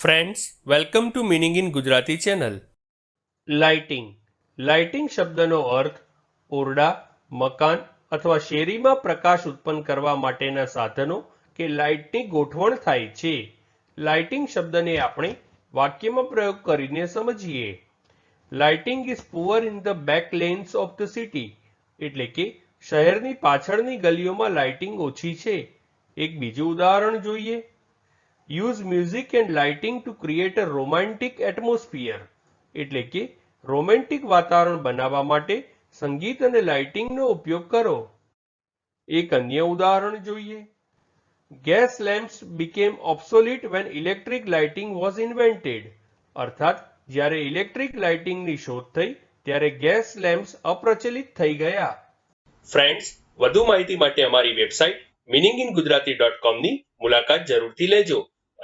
Friends welcome to meaning in Gujarati channel lighting lighting શબ્દનો અર્થ ઓરડા, મકાન અથવા શેરીમાં પ્રકાશ ઉત્પન્ન કરવા માટેના સાધનો કે લાઇટની ગોઠવણ થાય છે. લાઇટિંગ શબ્દને આપણે વાક્યમાં પ્રયોગ કરીને સમજીએ. Lighting is poor in the back lanes of the city એટલે કે શહેરની પાછળની ગલીઓમાં લાઇટિંગ ઓછી છે. એક બીજું ઉદાહરણ જોઈએ. Use music and lighting to create a romantic atmosphere એટલે કે રોમેન્ટિક વાતાવરણ બનાવવા માટે સંગીત અને લાઇટિંગનો ઉપયોગ કરો. એક અન્ય ઉદાહરણ જોઈએ. Gas lamps became obsolete when electric lighting was invented અર્થાત, જ્યારે ઇલેક્ટ્રિક લાઇટિંગની શોધ થઈ, ત્યારે ગેસ લેમ્પ્સ અપ્રચલિત થઈ ગયા. ફ્રેન્ડ્સ વધુ માહિતી માટે અમારી website meaning in Gujarati dot કોમની મુલાકાત જરૂરથી લેજો.